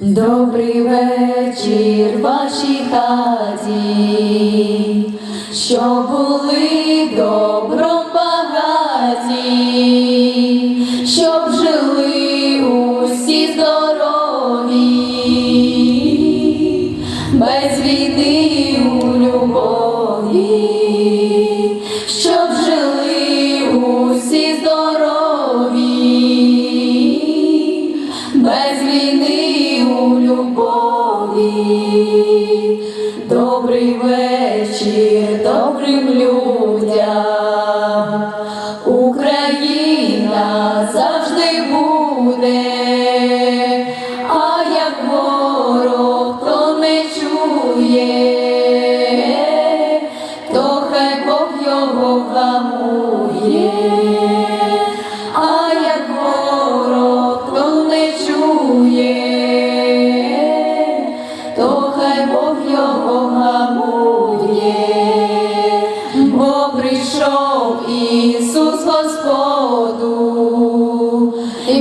Добрий вечір вашій хаті, що були добром добрий вечір добрим людям, Україна завжди буде, його мамує, бо прийшов Ісус Господу і